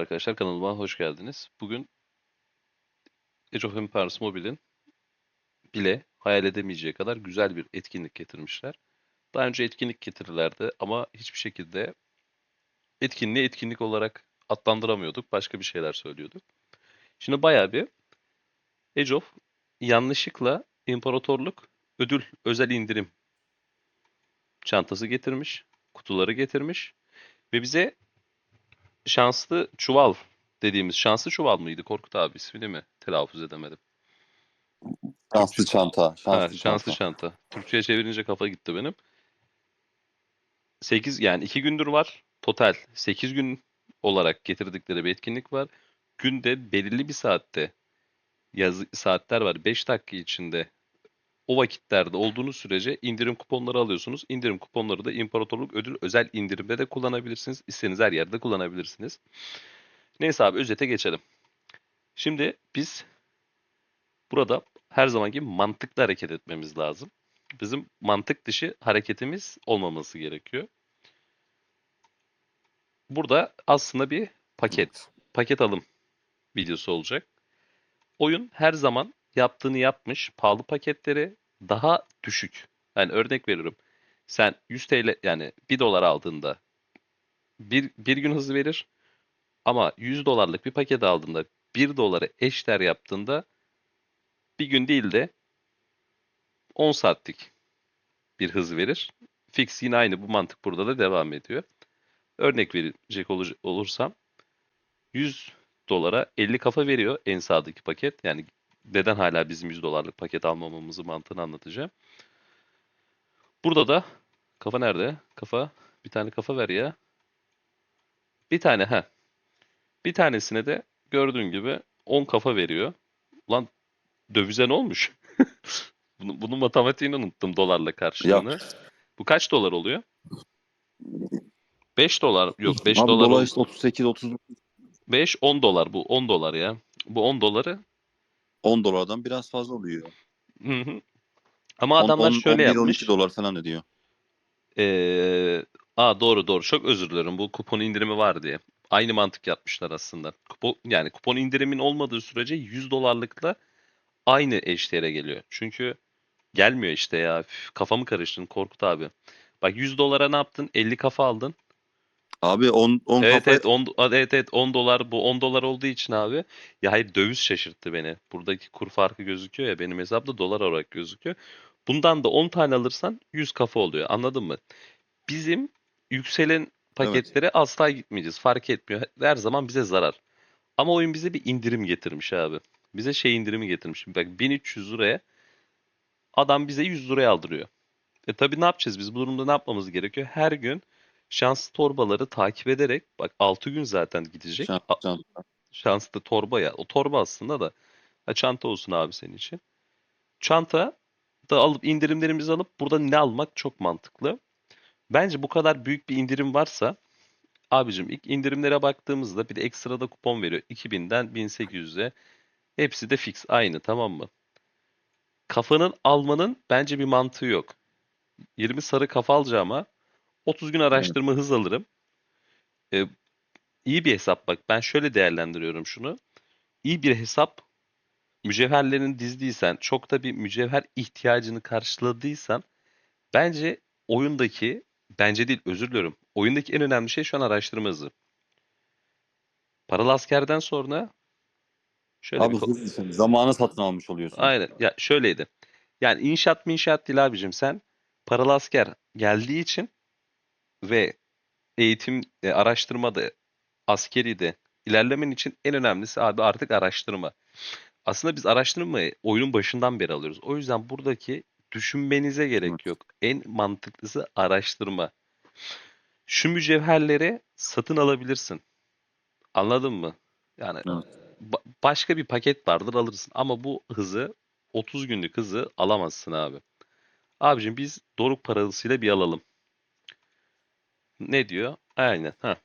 arkadaşlar kanalıma hoş geldiniz. Bugün Age of Empires Mobile'in bile hayal edemeyeceği kadar güzel bir etkinlik getirmişler. Daha önce etkinlik getirirlerdi ama hiçbir şekilde etkinliği etkinlik olarak adlandıramıyorduk. Başka bir şeyler söylüyorduk. Şimdi bayağı bir Age of yanlışlıkla imparatorluk ödül özel indirim çantası getirmiş. Kutuları getirmiş. Ve bize şanslı çuval dediğimiz şanslı çuval mıydı Korkut abi ismi değil mi? Telaffuz edemedim. Şanslı çanta. Şanslı, Ha, şanslı çanta. çanta. Türkçe'ye çevirince kafa gitti benim. 8 yani 2 gündür var. Total 8 gün olarak getirdikleri bir etkinlik var. Günde belirli bir saatte yazı saatler var. 5 dakika içinde o vakitlerde olduğunuz sürece indirim kuponları alıyorsunuz. İndirim kuponları da İmparatorluk Ödül özel indirimde de kullanabilirsiniz. İstediğiniz her yerde kullanabilirsiniz. Neyse abi özete geçelim. Şimdi biz burada her zamanki mantıklı hareket etmemiz lazım. Bizim mantık dışı hareketimiz olmaması gerekiyor. Burada aslında bir paket, paket alım videosu olacak. Oyun her zaman yaptığını yapmış. Pahalı paketleri daha düşük. Yani örnek veriyorum. Sen 100 TL yani 1 dolar aldığında bir, bir gün hızı verir. Ama 100 dolarlık bir paket aldığında 1 doları eşler yaptığında bir gün değil de 10 saatlik bir hız verir. Fix yine aynı bu mantık burada da devam ediyor. Örnek verecek olur- olursam 100 dolara 50 kafa veriyor en sağdaki paket. Yani neden hala bizim 100 dolarlık paket almamamızı mantığını anlatacağım. Burada da kafa nerede? Kafa bir tane kafa ver ya. Bir tane ha. Bir tanesine de gördüğün gibi 10 kafa veriyor. Ulan dövize ne olmuş? Bunu, bunun matematiğini unuttum dolarla karşılığını. Bu kaç dolar oluyor? 5 dolar. Yok 5 Abi dolar. dolar ol- işte 38 30 5 10 dolar bu 10 dolar ya. Bu 10 doları. 10 dolardan biraz fazla oluyor. Hı hı. Ama 10, adamlar 10, şöyle 11 yapmış. 12 dolar falan ödüyor. Ee, aa doğru doğru. Çok özür dilerim. Bu kupon indirimi var diye. Aynı mantık yapmışlar aslında. Kupon, yani kupon indirimin olmadığı sürece 100 dolarlıkla aynı eşdeğere geliyor. Çünkü gelmiyor işte ya. Üf, kafamı karıştırdın Korkut abi. Bak 100 dolara ne yaptın? 50 kafa aldın. Abi 10 10 Evet kafa evet 10 evet evet 10 dolar bu 10 dolar olduğu için abi. Ya hayır döviz şaşırttı beni. Buradaki kur farkı gözüküyor ya benim hesapta dolar olarak gözüküyor. Bundan da 10 tane alırsan 100 kafa oluyor. Anladın mı? Bizim yükselen paketlere asla gitmeyeceğiz. Fark etmiyor. Her zaman bize zarar. Ama oyun bize bir indirim getirmiş abi. Bize şey indirimi getirmiş. Bak 1300 liraya adam bize 100 liraya aldırıyor. E tabii ne yapacağız biz? Bu durumda ne yapmamız gerekiyor? Her gün şanslı torbaları takip ederek bak 6 gün zaten gidecek. şans, A- çanta. şanslı torba ya. O torba aslında da ha, çanta olsun abi senin için. Çanta da alıp indirimlerimizi alıp burada ne almak çok mantıklı. Bence bu kadar büyük bir indirim varsa abicim ilk indirimlere baktığımızda bir de ekstra da kupon veriyor. 2000'den 1800'e. Hepsi de fix aynı tamam mı? Kafanın almanın bence bir mantığı yok. 20 sarı kafa alacağıma 30 gün araştırma hız alırım. Ee, iyi bir hesap bak. Ben şöyle değerlendiriyorum şunu. İyi bir hesap mücevherlerini dizdiysen, çok da bir mücevher ihtiyacını karşıladıysan bence oyundaki, bence değil özür diliyorum. Oyundaki en önemli şey şu an araştırma hızı. Paralı askerden sonra şöyle Abi bir hızlısın. Zamanı satın almış oluyorsun. Aynen. Ya şöyleydi. Yani inşaat mı inşaat değil abicim sen paralı asker geldiği için ve eğitim, e, araştırmada, askeri de ilerlemen için en önemlisi abi artık araştırma. Aslında biz araştırmayı oyunun başından beri alıyoruz. O yüzden buradaki düşünmenize gerek yok. En mantıklısı araştırma. Şu mücevherleri satın alabilirsin. Anladın mı? Yani Evet. ba- başka bir paket vardır alırsın. Ama bu hızı 30 günlük hızı alamazsın abi. Abicim biz Doruk parasıyla bir alalım. Ne diyor? Aynen. Ha.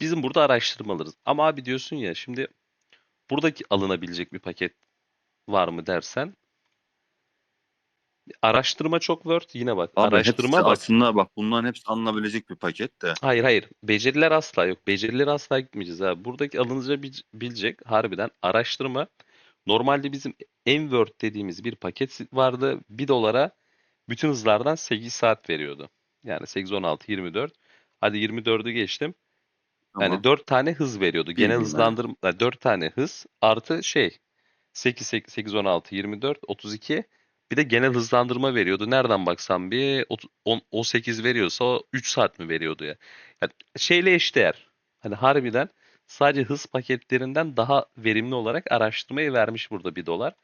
Bizim burada araştırmalıyız. Ama abi diyorsun ya şimdi buradaki alınabilecek bir paket var mı dersen Araştırma çok word yine bak. Abi Araştırma bak. aslında bak bunların hepsi alınabilecek bir paket de. Hayır hayır. Beceriler asla yok. Becerileri asla gitmeyeceğiz abi. Buradaki alınabilecek harbiden araştırma. Normalde bizim M-Word dediğimiz bir paket vardı. 1 dolara bütün hızlardan 8 saat veriyordu. Yani 8, 16, 24. Hadi 24'ü geçtim. Ama Yani 4 tane hız veriyordu. Genel Bilmiyorum hızlandırma 4 tane hız artı şey 8 8 8 16 24 32 bir de genel hızlandırma veriyordu. Nereden baksam bir ot- on- o 8 veriyorsa o 3 saat mi veriyordu ya? Yani şeyle eşdeğer. Hani harbiden sadece hız paketlerinden daha verimli olarak araştırmayı vermiş burada 1 dolar.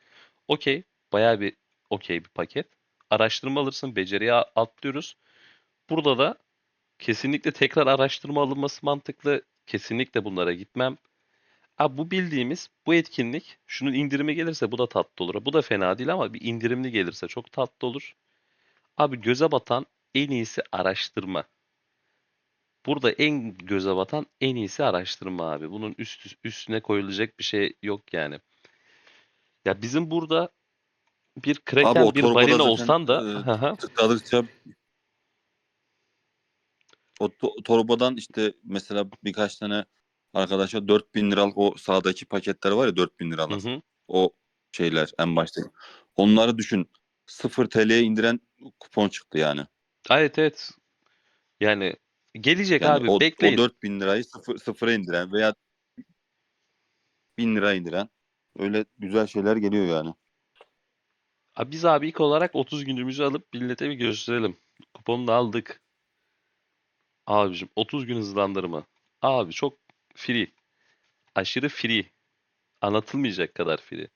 Okey. Bayağı bir okey bir paket. Araştırma alırsın. Beceriye atlıyoruz. Burada da kesinlikle tekrar araştırma alınması mantıklı. Kesinlikle bunlara gitmem. Abi bu bildiğimiz bu etkinlik şunun indirimi gelirse bu da tatlı olur. Bu da fena değil ama bir indirimli gelirse çok tatlı olur. Abi göze batan en iyisi araştırma. Burada en göze batan en iyisi araştırma abi. Bunun üst, üstüne koyulacak bir şey yok yani. Ya bizim burada bir Abi kraken o bir torbada balina zaten, olsan da e, tıkladıkça o to- torbadan işte mesela birkaç tane arkadaşa 4000 liralık o sağdaki paketler var ya 4000 Hı liralar. hı. O şeyler en başta. Onları düşün. 0 TL'ye indiren kupon çıktı yani. Evet evet. Yani gelecek Yani abi o, bekleyin. o 4000 lirayı sıfır, sıfıra indiren veya 1000 lira indiren öyle güzel şeyler geliyor yani. Abi biz abi ilk olarak 30 günümüzü alıp millete bir gösterelim. Kuponu da aldık. Abicim 30 gün hızlandırma. Abi çok free. Aşırı free. Anlatılmayacak kadar free.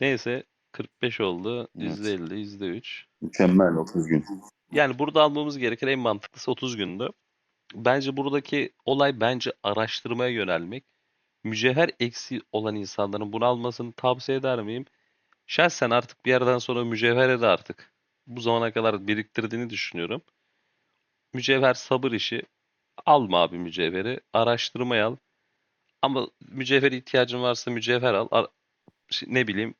Neyse 45 oldu. Evet. %50, %3. Mükemmel 30 gün. Yani burada almamız gereken en mantıklısı 30 gündü. Bence buradaki olay bence araştırmaya yönelmek. Mücevher eksi olan insanların bunu almasını tavsiye eder miyim? Şahsen artık bir yerden sonra mücevhere de artık bu zamana kadar biriktirdiğini düşünüyorum. Mücevher sabır işi. Alma abi mücevheri. Araştırmaya al. Ama mücevher ihtiyacın varsa mücevher al. Ar- ne bileyim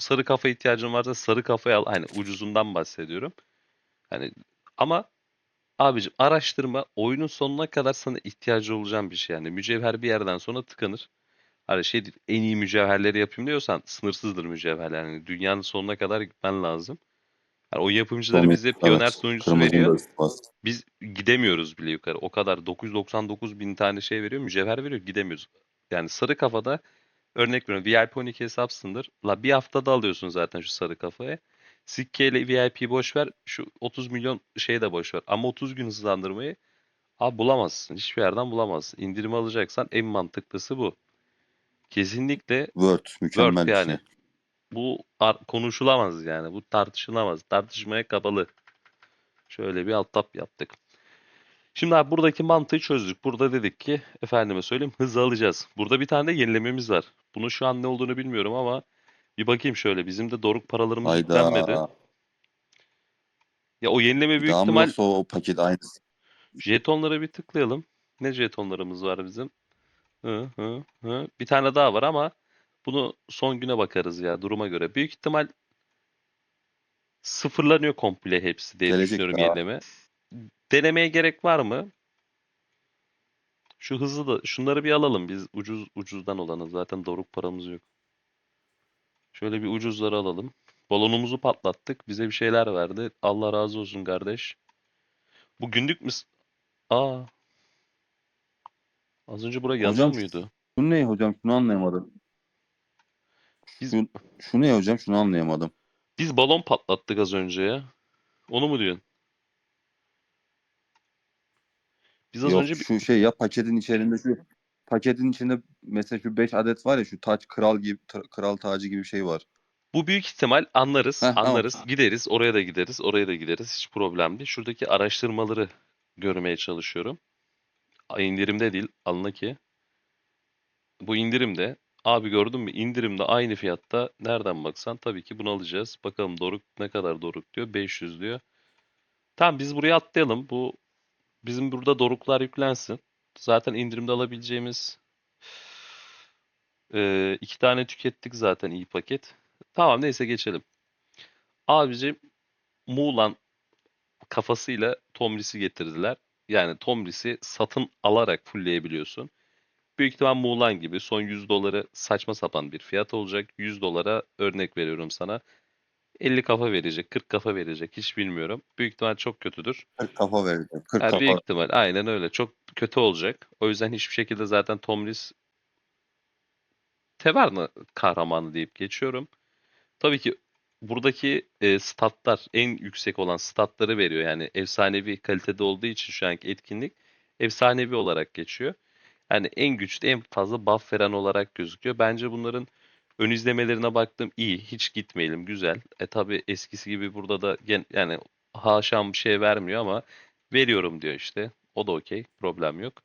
sarı kafa ihtiyacın varsa sarı kafayı al. Hani ucuzundan bahsediyorum. Hani ama abicim araştırma oyunun sonuna kadar sana ihtiyacı olacağın bir şey yani. Mücevher bir yerden sonra tıkanır. Hani şey en iyi mücevherleri yapayım diyorsan sınırsızdır mücevherler. Yani dünyanın sonuna kadar gitmen lazım. Yani o yapımcıları bize Piyoner sunucusu veriyor. Biz gidemiyoruz bile yukarı. O kadar 999 bin tane şey veriyor. Mücevher veriyor. Gidemiyoruz. Yani sarı kafada örnek veriyorum. VIP 12 hesapsındır. La bir haftada alıyorsun zaten şu sarı kafayı. Sikkeyle VIP boş ver. Şu 30 milyon şey de boş ver. Ama 30 gün hızlandırmayı abi bulamazsın. Hiçbir yerden bulamazsın. İndirim alacaksan en mantıklısı bu. Kesinlikle Word mükemmel Word bir yani. şey. Bu konuşulamaz yani. Bu tartışılamaz. Tartışmaya kapalı. Şöyle bir alt tab yaptık. Şimdi abi buradaki mantığı çözdük. Burada dedik ki efendime söyleyeyim hızı alacağız. Burada bir tane de yenilememiz var. Bunun şu an ne olduğunu bilmiyorum ama bir bakayım şöyle. Bizim de doruk paralarımız yüklenmedi. Hayda. Ya o yenileme büyük Daha ihtimal yoksa o paket aynısı? jetonlara bir tıklayalım. Ne jetonlarımız var bizim? Hı hı hı. Bir tane daha var ama bunu son güne bakarız ya duruma göre. Büyük ihtimal sıfırlanıyor komple hepsi diye Gelecek düşünüyorum daha. yenileme. Denemeye gerek var mı? Şu hızı da şunları bir alalım biz ucuz ucuzdan olanı zaten doruk paramız yok. Şöyle bir ucuzları alalım. Balonumuzu patlattık. Bize bir şeyler verdi. Allah razı olsun kardeş. Bu günlük mü? Aa. Az önce buraya yazıyor Hocam, muydu? Şu ne hocam? Şunu anlayamadım. Biz Şu, şu ne hocam? Şunu anlayamadım. biz balon patlattık az önce ya. Onu mu diyorsun? Biz az Yok önce bir- şu şey ya paketin içerisinde şu paketin içinde mesela şu 5 adet var ya şu taç kral gibi tra- kral tacı gibi bir şey var. bu büyük ihtimal anlarız, Heh, tamam. anlarız. Gideriz, oraya da gideriz, oraya da gideriz. Hiç problem değil. Şuradaki araştırmaları görmeye çalışıyorum. Ay, indirimde değil, alına ki. Bu indirimde. Abi gördün mü? İndirimde aynı fiyatta. Nereden baksan tabii ki bunu alacağız. Bakalım Doruk ne kadar Doruk diyor. 500 diyor. Tamam biz buraya atlayalım. Bu bizim burada Doruklar yüklensin. Zaten indirimde alabileceğimiz eee, iki tane tükettik zaten iyi paket. Tamam neyse geçelim. Abicim Muğlan kafasıyla Tomris'i getirdiler. Yani Tomris'i satın alarak fullleyebiliyorsun. Büyük ihtimal Muğlan gibi son 100 doları saçma sapan bir fiyat olacak. 100 dolara örnek veriyorum sana. 50 kafa verecek, 40 kafa verecek hiç bilmiyorum. Büyük ihtimal çok kötüdür. 40 kafa verecek. 40 Ha, kafa. büyük ihtimal aynen öyle. Çok kötü olacak. O yüzden hiçbir şekilde zaten Tomris Teverna kahramanı deyip geçiyorum. Tabii ki buradaki e, statlar en yüksek olan statları veriyor. Yani efsanevi kalitede olduğu için şu anki etkinlik efsanevi olarak geçiyor. Yani en güçlü, en fazla buff veren olarak gözüküyor. Bence bunların ön izlemelerine baktım iyi. Hiç gitmeyelim güzel. E tabii eskisi gibi burada da gen, yani haşam bir şey vermiyor ama veriyorum diyor işte. O da okey. Problem yok.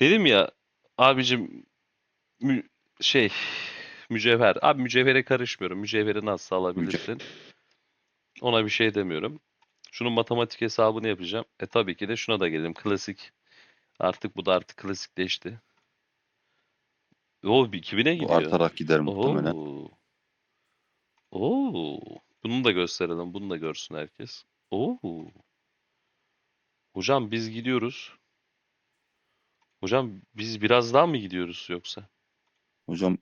Dedim ya abicim mü- şey mücevher. Abi mücevhere karışmıyorum. Mücevheri nasıl alabilirsin? Ona bir şey demiyorum. Şunun matematik hesabını yapacağım. E tabii ki de şuna da gelelim. Klasik. Artık bu da artık klasikleşti. O 2000'e Bu gidiyor. artarak gider muhtemelen. Oo. Oo. Bunu da gösterelim. Bunu da görsün herkes. Oo. Hocam biz gidiyoruz. Hocam biz biraz daha mı gidiyoruz yoksa? Hocam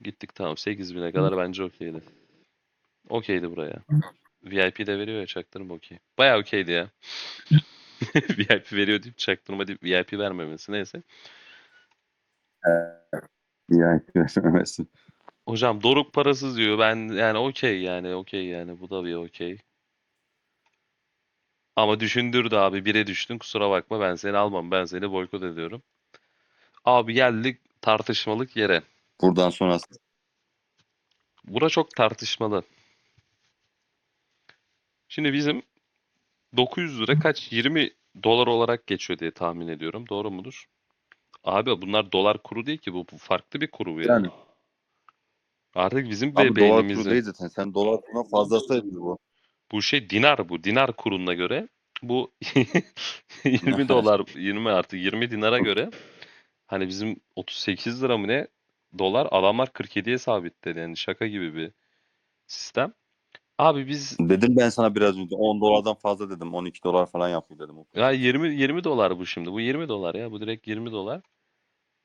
Gittik tamam. 8000'e kadar bence okeydi. Okeydi buraya. VIP de veriyor ya çaktırma okey. Bayağı okeydi ya. VIP veriyor deyip çaktırma deyip VIP vermemesi neyse. VIP vermemesi. Hocam doruk parasız diyor. Ben yani okey yani okey yani bu da bir okey. Ama düşündürdü abi. Bire düştün kusura bakma ben seni almam. Ben seni boykot ediyorum. Abi geldik tartışmalık yere. Buradan sonrası Bura çok tartışmalı. Şimdi bizim 900 lira kaç? 20 dolar olarak geçiyor diye tahmin ediyorum. Doğru mudur? Abi bunlar dolar kuru değil ki bu, bu farklı bir kuru bu ya. yani. Artık bizim Abi dolar kuru beynimizde. değil zaten. Sen dolar kuruna fazlasıydı bu. Bu şey dinar bu. Dinar kuruna göre bu 20 dolar 20 artı 20 dinara göre hani bizim 38 lira mı ne dolar adamlar 47'ye sabitledi. Yani şaka gibi bir sistem. Abi biz Dedim ben sana biraz önce 10 dolardan fazla dedim. 12 dolar falan yapıyor dedim. ya 20 20 dolar bu şimdi. Bu 20 dolar ya. Bu direkt 20 dolar.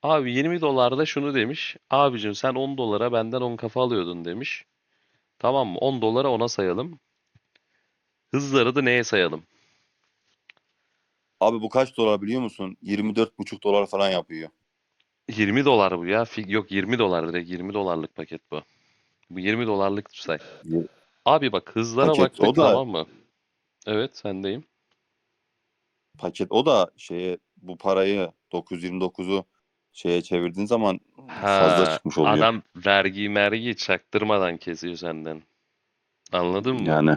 Abi 20 dolarda şunu demiş. Abicim sen 10 dolara benden 10 kafa alıyordun demiş. Tamam mı? 10 dolara ona sayalım. Hızları da neye sayalım? Abi bu kaç dolar biliyor musun? 24,5 dolar falan yapıyor. 20 dolar bu ya. Yok 20 dolar direkt 20 dolarlık paket bu. Bu 20 dolarlık say. Abi bak hızlara Paket, baktık o da- tamam mı? Evet sendeyim. Paket o da şeye bu parayı 929'u şeye çevirdiğin zaman fazla Ha, çıkmış oluyor. adam vergi mergi çaktırmadan kesiyor senden. Anladın mı? Yani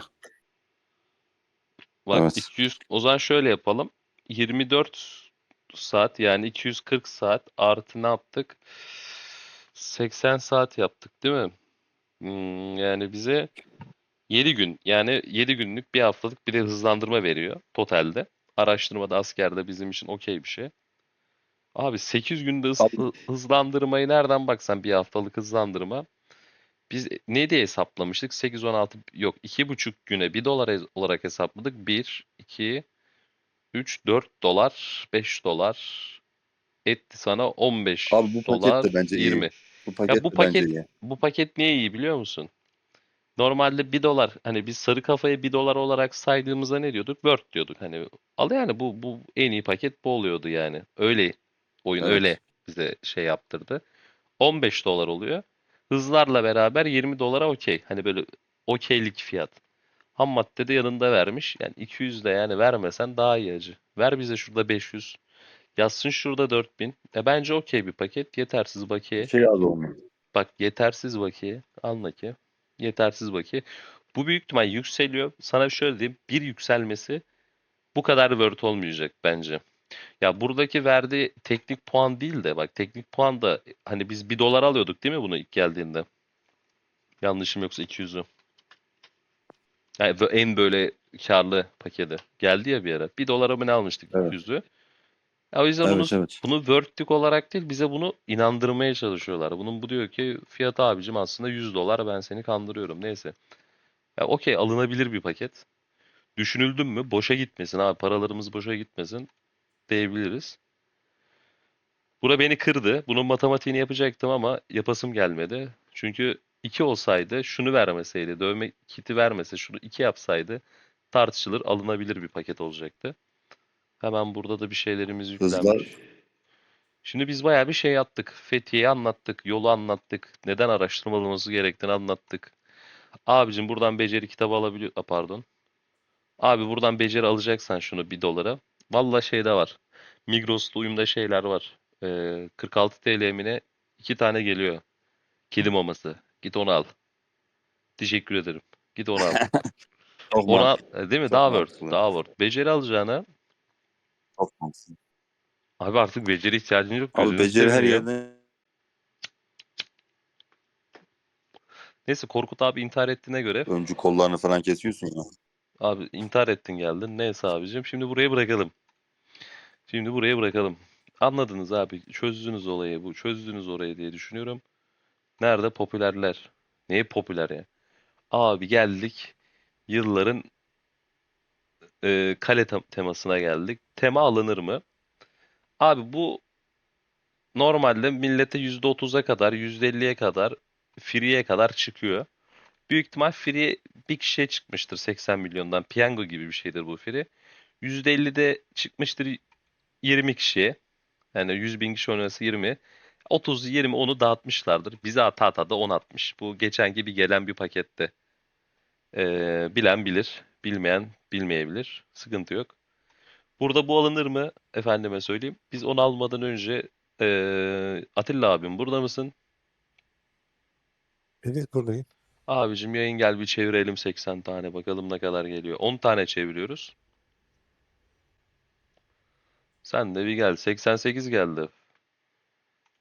Bak Evet. 200 o zaman şöyle yapalım. 24 saat yani 240 saat artı ne yaptık? 80 saat yaptık değil mi? Hmm, yani bize 7 gün yani 7 günlük bir haftalık bir de hızlandırma veriyor totalde. Araştırmada askerde bizim için okey bir şey. Abi 8 günde hız- hızlandırmayı nereden baksan bir haftalık hızlandırma. Biz ne diye hesaplamıştık? 8-16 yok 2,5 güne 1 dolar olarak hesapladık. 1, 2, 3, 4 dolar, 5 dolar etti sana 15 Abi bu paket de dolar, bence iyi. 20. bu paket bu de bence paket- iyi. Bu paket niye iyi biliyor musun? Normalde 1 dolar hani biz sarı kafaya 1 dolar olarak saydığımızda ne diyorduk? Word diyorduk. Hani al yani bu bu en iyi paket bu oluyordu yani. Öyle oyun Evet. öyle bize şey yaptırdı. 15 dolar oluyor. Hızlarla beraber 20 dolara okey. Hani böyle okeylik fiyat. Ham madde de yanında vermiş. Yani 200 de yani vermesen daha iyi acı. Ver bize şurada 500. Yazsın şurada 4000. E bence okey bir paket. Yetersiz bakiye. Şey az olmuyor. Bak yetersiz bakiye. Anla ki. Yetersiz bakiye. Bu büyük ihtimal yükseliyor. Sana şöyle diyeyim. Bir yükselmesi bu kadar word olmayacak bence. Ya buradaki verdiği teknik puan değil de bak teknik puan da hani biz 1 dolar alıyorduk değil mi bunu ilk geldiğinde? Yanlışım yoksa 200'ü. Yani en böyle karlı paketi. Geldi ya bir ara. 1 dolara mı ne almıştık Evet. 200'ü? Ya o yüzden bunu Evet evet. bunu Word'lük olarak değil bize bunu inandırmaya çalışıyorlar. Bunun bu diyor ki fiyatı abicim aslında 100 dolar ben seni kandırıyorum. Neyse. Ya okey alınabilir bir paket. Düşünüldün mü? Boşa gitmesin abi. Paralarımız boşa gitmesin diyebiliriz. Bura beni kırdı. Bunun matematiğini yapacaktım ama yapasım gelmedi. Çünkü 2 olsaydı şunu vermeseydi, dövme kiti vermese şunu 2 yapsaydı tartışılır, alınabilir bir paket olacaktı. Hemen burada da bir şeylerimiz Hızlar yüklenmiş. Şimdi biz bayağı bir şey yaptık. Fethiye'yi anlattık, yolu anlattık, neden araştırmalımız gerektiğini anlattık. Abicim buradan beceri kitabı alabiliyor... Pardon. Abi buradan beceri alacaksan şunu 1 dolara. Valla şeyde var. Migros'ta uyumda şeyler var. Ee, 46 TL mi ne? 2 tane geliyor. Kedi maması. Git onu al. Teşekkür ederim. Git onu al. Ona değil mi? Çok Daha worth. Daha worth. Beceri alacağına Çok mantıklı. abi artık beceri ihtiyacın yok. Abi gözünü beceri her seveyim ya. yerde Neyse Korkut abi intihar ettiğine göre öncü kollarını falan kesiyorsun ya. abi intihar ettin geldin. Neyse abicim. Şimdi buraya bırakalım. Şimdi buraya bırakalım. Anladınız abi. Çözdünüz olayı bu. Çözdünüz orayı diye düşünüyorum. Nerede popülerler? Neye popüler ya? Abi geldik. Yılların e, kale tem- temasına geldik. Tema alınır mı? Abi bu normalde millete %30'a kadar, %50'ye kadar, free'ye kadar çıkıyor. Büyük ihtimal free bir kişiye çıkmıştır 80 milyondan. Piyango gibi bir şeydir bu free. %50'de çıkmıştır 20 kişiye. Yani 100 bin kişi oynarsa 20. 30, 20, 10'u dağıtmışlardır. Bize ata ata da 10 atmış. Bu geçen gibi gelen bir pakette. Ee, bilen bilir, bilmeyen bilmeyebilir. Sıkıntı yok. Burada bu alınır mı? Efendime söyleyeyim. Biz onu almadan önce ee, Atilla abim burada mısın? Evet buradayım. Abicim yayın gel bir çevirelim 80 tane bakalım ne kadar geliyor. 10 tane çeviriyoruz. Sen de bir gel. 88 geldi.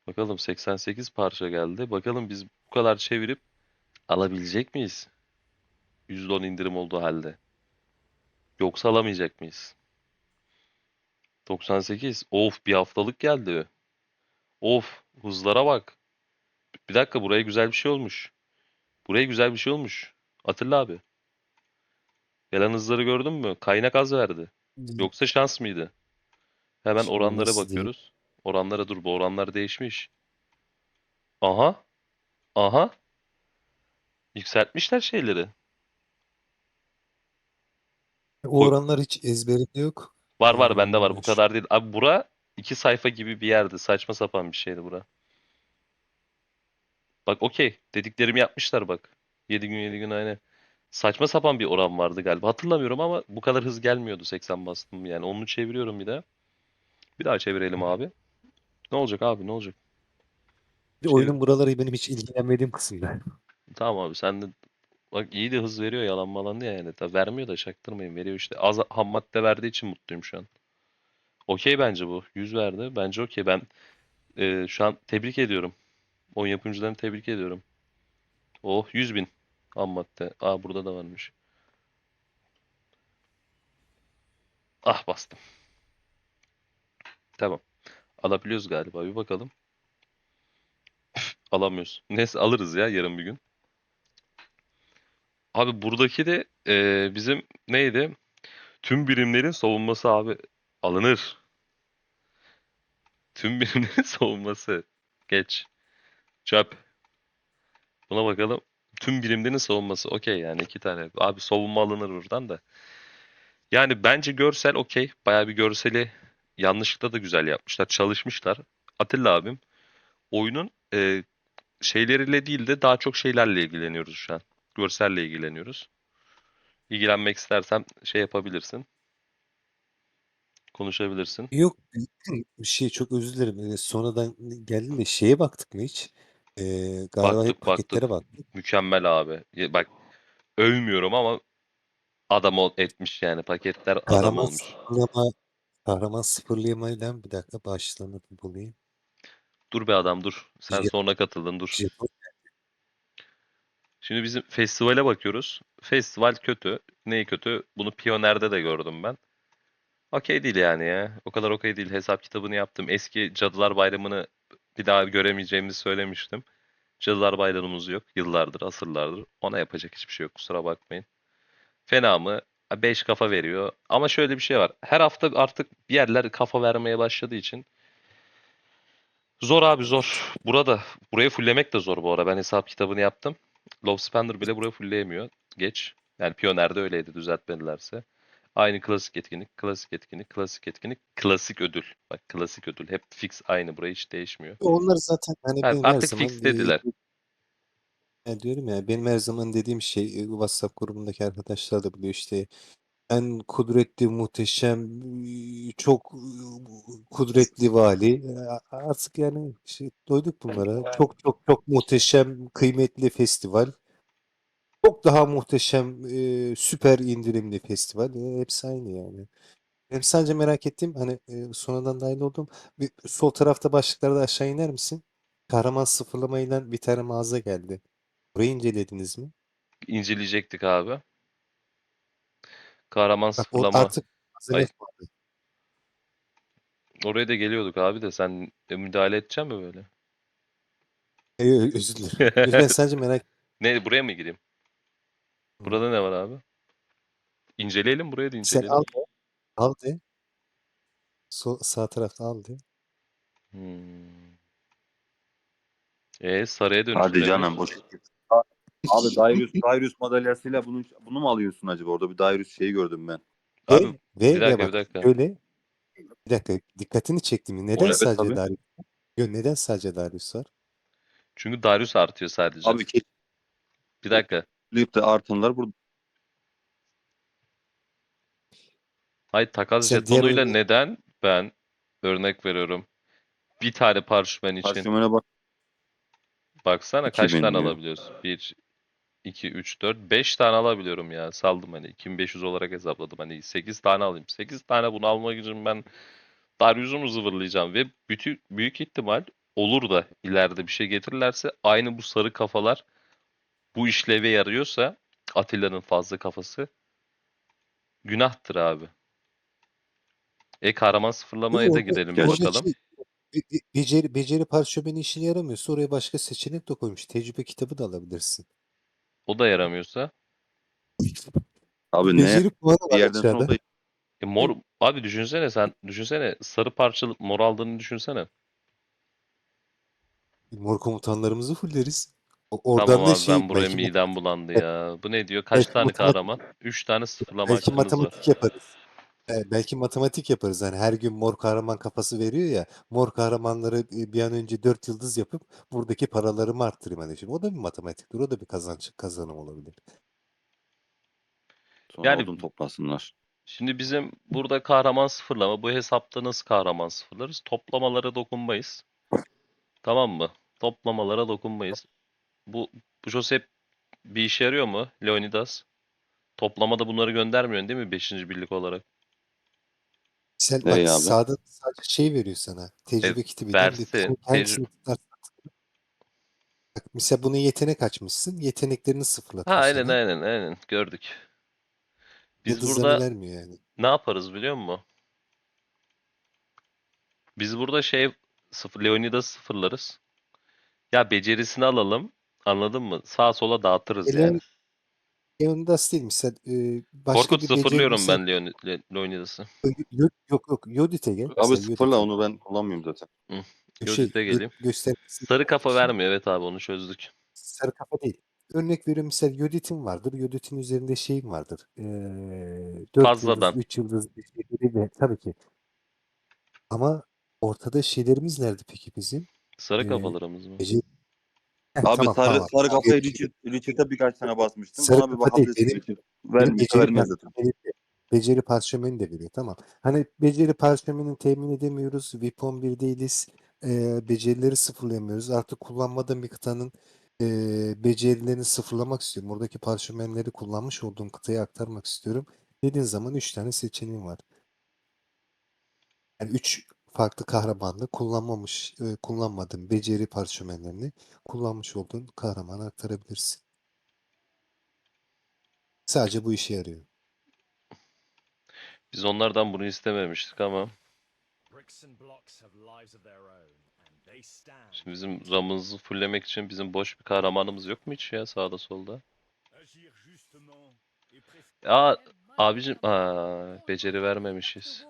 Bakalım 88 parça geldi. Bakalım biz bu kadar çevirip alabilecek miyiz? %10 indirim olduğu halde. Yoksa alamayacak mıyız? 98. Of bir haftalık geldi. Of hızlara bak. Bir dakika buraya güzel bir şey olmuş. Buraya güzel bir şey olmuş. Atilla abi. Gelen hızları gördün mü? Kaynak az verdi. Yoksa şans mıydı? Hemen Şimdi oranlara bakıyoruz. Oranlara dur bu oranlar değişmiş. Aha. Aha. Yükseltmişler şeyleri. O oranlar hiç ezberimde yok. Var var bende var bu Ee, kadar değil. Abi bura iki sayfa gibi bir yerdi. Saçma sapan bir şeydi bura. Bak okey. Dediklerimi yapmışlar bak. 7 gün 7 gün aynı. Saçma sapan bir oran vardı galiba. Hatırlamıyorum ama bu kadar hız gelmiyordu 80 bastım. Yani onu çeviriyorum bir daha. Bir daha çevirelim abi. Ne olacak abi ne olacak? Bir oyunun buraları benim hiç ilgilenmediğim kısımda. Tamam abi sen de bak iyi de hız veriyor yalan malan diye yani. Tabii vermiyor da çaktırmayın veriyor işte. Az ham madde verdiği için mutluyum şu an. Okey bence bu. 100 verdi. Bence okey. Ben e, şu an tebrik ediyorum. Oyun yapımcılarını tebrik ediyorum. Oh 100 bin ham madde. Aa burada da varmış. Ah bastım. Tamam. Alabiliyoruz galiba. Bir bakalım. Alamıyoruz. Neyse alırız ya yarın bir gün. Abi buradaki de e, bizim neydi? Tüm birimlerin savunması abi alınır. Tüm birimlerin savunması. Geç. Çöp. Buna bakalım. Tüm birimlerin savunması. Okey yani iki tane. Abi savunma alınır buradan da. Yani bence görsel okey. Bayağı bir görseli yanlışlıkla da güzel yapmışlar. Çalışmışlar. Atilla abim. Oyunun e, şeyleriyle değil de daha çok şeylerle ilgileniyoruz şu an. Görselle ilgileniyoruz. İlgilenmek istersen şey yapabilirsin. Konuşabilirsin. Yok bir şey çok özür dilerim. Ee, sonradan geldim de şeye baktık mı hiç? Ee, galiba hep Baktık, paketlere baktık. baktık. Mükemmel abi. Ya Bak övmüyorum ama adam ol- etmiş yani. Paketler adam Kahraman olmuş. sıfırlama, kahraman sıfırlamayla bir dakika başlanır bulayım. Dur be adam dur. Sen Jap- sonra katıldın dur. Japon Şimdi bizim festivale bakıyoruz. Festival kötü. Neyi kötü? Bunu Pioneer'de de gördüm ben. Okey değil yani ya. O kadar okey değil. Hesap kitabını yaptım. Eski Cadılar Bayramı'nı bir daha göremeyeceğimizi söylemiştim. Cadılar Bayramımız yok. Yıllardır, asırlardır. Ona yapacak hiçbir şey yok. Kusura bakmayın. Fena mı? 5 kafa veriyor. Ama şöyle bir şey var. Her hafta artık bir yerler kafa vermeye başladığı için zor abi zor. Burada burayı fulllemek de zor bu ara. Ben hesap kitabını yaptım. Love Spender bile burayı fullleyemiyor. Geç. Yani Pioneer'de öyleydi düzeltmedilerse. Aynı klasik etkinlik, klasik etkinlik, klasik etkinlik, klasik ödül. Bak klasik ödül. Hep fix aynı. Burayı hiç değişmiyor. Onlar zaten hani Yani artık zaman fix dediler. ya diyorum ya benim her zaman dediğim şey e, WhatsApp grubundaki arkadaşlar da biliyor işte en kudretli, muhteşem, çok kudretli vali. Artık yani şey, doyduk bunlara. Çok çok çok muhteşem, kıymetli festival. Çok daha muhteşem, e, süper indirimli festival. E, hepsi aynı yani. Benim sadece merak ettiğim hani e, sonradan dahil oldum. Bir, sol tarafta başlıklarda aşağı iner misin? Kahraman sıfırlamayla bir tane mağaza geldi. Burayı incelediniz mi? İnceleyecektik abi. Kahraman Bak o sıfırlama. artık malzeme Ay. kalmadı. Oraya da geliyorduk abi de sen e, müdahale edeceksin mi böyle? E, ö- özür dilerim. Ben sadece merak Ne buraya mı gireyim? Burada ne var abi? İnceleyelim buraya da Sen inceleyelim. al de. Al de. Sol, sağ tarafta al de. Hmm. E sarıya Hadi dönüştürelim. canım. O şekilde. Abi Darius, Darius madalyasıyla bunu, bunu mu alıyorsun acaba? Orada bir Darius şeyi gördüm ben. Ve, Abi ve, bir dakika bak bir dakika. şöyle bir dakika dikkatini çektim. Neden Evet, sadece tabii. Darius? Yo, neden sadece Darius var? Çünkü Darius artıyor sadece. Abi Bir dakika. de artanlar burada. Hayır takas Sen diğer jetonuyla oyunu- neden ben örnek veriyorum. Bir tane parşömen için Parşömene bak. baksana kaç 2000 tane diyor. alabiliyoruz? 1 2 3 4 5 tane alabiliyorum ya. Saldım hani 2500 olarak hesapladım. Hani 8 tane alayım. 8 tane bunu almak için ben Darius'u mu zıvırlayacağım ve bütün büyük ihtimal olur da ileride bir şey getirirlerse aynı bu sarı kafalar bu işleve yarıyorsa Atilla'nın fazla kafası günahtır abi. E kahraman sıfırlamaya da Gerçi- orada bakalım. şey, be- be- beceri, beceri parşömeni işine yaramıyorsa oraya başka seçenek de koymuş. Tecrübe kitabı da alabilirsin. O da yaramıyorsa. Abi ne? Beceri puanı Bir var yerden sonra aşağıda. da E mor abi düşünsene sen düşünsene sarı parçalı mor aldığını düşünsene. Mor komutanlarımızı fulleriz. O- Oradan Tamam da abi şey ben buraya belki, midem bulandı ya. Bu ne diyor? Kaç belki tane matematik- kahraman? 3 tane sıfırlama belki hakkımız var. matematik yaparız. E, belki matematik yaparız. Hani her gün mor kahraman kafası veriyor ya. Mor kahramanları e, bir an önce dört yıldız yapıp buradaki paralarımı arttırayım hani şimdi. O da bir matematiktir. O da bir kazanç kazanım olabilir. sonra Yani- odun toplasınlar. Şimdi bizim burada kahraman sıfırlama. Bu hesapta nasıl kahraman sıfırlarız? Toplamalara dokunmayız. Tamam mı? Toplamalara dokunmayız. Bu bu Josep bir işe yarıyor mu? Leonidas. Toplamada bunları göndermiyorsun değil mi? 5. birlik olarak. Sen bak abi. sağda sadece şey veriyor sana. Tecrübe kitabı. versin. Hangisini tutarsan tıkla. Bak mesela buna yetenek açmışsın. Yeteneklerini sıfırlatıyor Ha aynen sana. aynen aynen gördük. Biz Yıldızlarını burada vermiyor yani. ne yaparız biliyor musun? Biz burada şey sıfır Leonidas sıfırlarız. Ya becerisini alalım. Anladın mı? Sağa sola dağıtırız Leon- yani. Leonidas değil mesela e, başka Korkut bir sıfırlıyorum mesela- ben Leon, Le- Leonidas'ı. Yok yok yok. Yodit'e gel. Abi Mesela sıfırla Yodit'e. onu ben kullanmıyorum zaten. Şey, Yodit'e gö- geleyim. göstergesi- Sarı kafa vermiyor evet abi onu çözdük. Sarı kafa değil. Örnek veriyorum mesela Yodit'in vardır. Yodit'in üzerinde şeyin vardır. Ee, 4 Fazladan. yıldız, 3 yıldız bir şeyleri ve tabii ki. Ama ortada şeylerimiz nerede peki bizim? Sarı Ee, kafalarımız mı? Beceri... Abi tamam, sarı, tamam. sarı kafayı Richard'a birkaç tane basmıştım. Sarı Ona bir kafa değil, benim- benim beceri de- Beceri parşömeni de veriyor. Tamam. Hani beceri parşömenini temin edemiyoruz. Weapon 1 değiliz. Ee, becerileri sıfırlayamıyoruz. Artık kullanmadığım bir kıtanın e, becerilerini sıfırlamak istiyorum. Oradaki parşömenleri kullanmış olduğum kıtaya aktarmak istiyorum. Dediğin zaman 3 tane seçeneğim var. Yani 3 farklı kahramanla kullanmamış, e, kullanmadığın beceri parşömenlerini kullanmış olduğun kahramana aktarabilirsin. Sadece bu işe yarıyor. Biz onlardan bunu istememiştik ama şimdi bizim ramımızı fulllemek için bizim boş bir kahramanımız yok mu hiç ya sağda solda? Aa abicim aa beceri vermemişiz.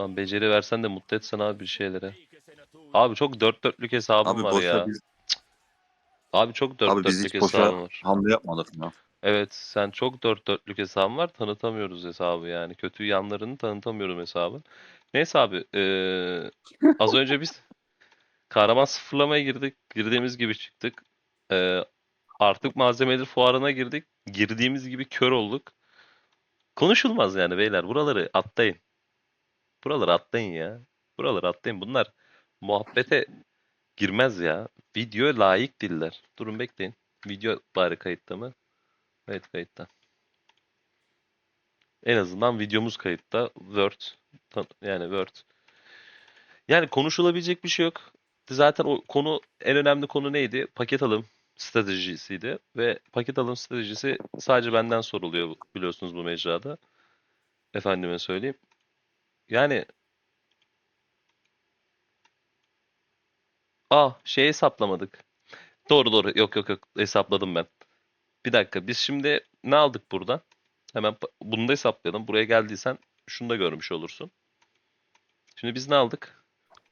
Lan beceri versen de mutlu etsen abi bir şeylere. Abi çok dört dörtlük hesabım Abi var boşa ya. biz, Abi çok dört abi biz dörtlük hiç boşa hesabım var. hamle yapmadık ya. Evet sen çok dört dörtlük hesabın var tanıtamıyoruz hesabı yani. Kötü yanlarını tanıtamıyorum hesabın. Neyse abi eee, az önce biz kahraman sıfırlamaya girdik. Girdiğimiz gibi çıktık. Eee, artık malzemeleri fuarına girdik. Girdiğimiz gibi kör olduk. Konuşulmaz yani beyler. Buraları atlayın. Buraları atlayın ya. Buraları atlayın. Bunlar muhabbete girmez ya. Video layık değiller. Durun bekleyin. Video bari kayıtta mı? Evet kayıtta. En azından videomuz kayıtta. Word. Yani Word. Yani konuşulabilecek bir şey yok. Zaten o konu en önemli konu neydi? Paket alım stratejisiydi. Ve paket alım stratejisi sadece benden soruluyor biliyorsunuz bu mecrada. Efendime söyleyeyim. Yani Ah şey hesaplamadık. Doğru doğru. Yok yok yok. Hesapladım ben. Bir dakika. Biz şimdi ne aldık buradan? Hemen bunu da hesaplayalım. Buraya geldiysen şunu da görmüş olursun. Şimdi biz ne aldık?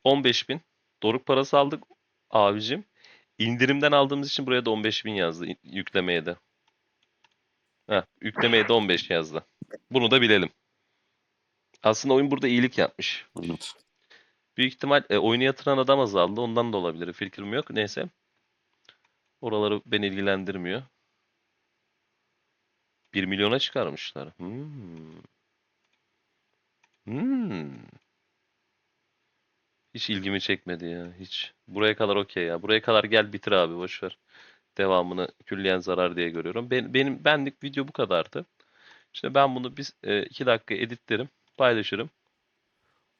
15.000. Doruk parası aldık abicim. İndirimden aldığımız için buraya da 15.000 yazdı. Yüklemeye de. Heh, yüklemeye de 15 yazdı. Bunu da bilelim. Aslında oyun burada iyilik yapmış. Evet. Büyük ihtimal e, oyunu yatıran adam azaldı. Ondan da olabilir. Fikrim yok. Neyse. Oraları beni ilgilendirmiyor. 1 milyona çıkarmışlar. Hmm. Hmm. Hiç ilgimi çekmedi ya. Hiç. Buraya kadar okey ya. Buraya kadar gel bitir abi. Boş ver. Devamını külliyen zarar diye görüyorum. Ben, benim benlik video bu kadardı. İşte ben bunu bir 2 dakika editlerim. Paylaşırım.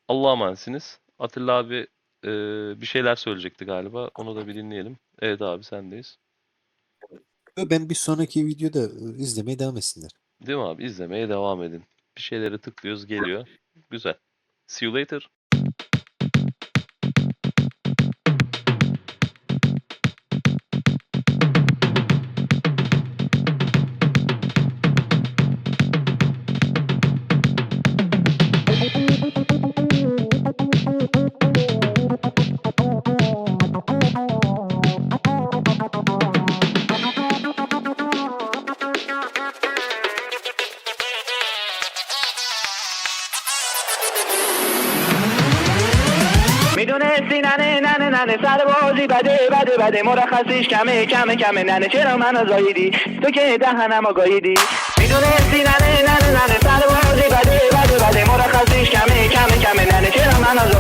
Allah'a emanetsiniz. Atilla abi e, bir şeyler söyleyecekti galiba. Onu da bir dinleyelim. Evet abi sendeyiz. Ben bir sonraki videoda e, izlemeye devam etsinler. Değil mi abi? İzlemeye devam edin. Bir şeyleri tıklıyoruz geliyor. Güzel. See you later. بلده مرخصیش کمه کمه کمه. ننه چرا منو زاییدی تو که دهنمو گاییدی می‌دونستی ننه ننه ننه. سر بده بده بده. مرخصیش کمه کمه کمه. ننه چرا منو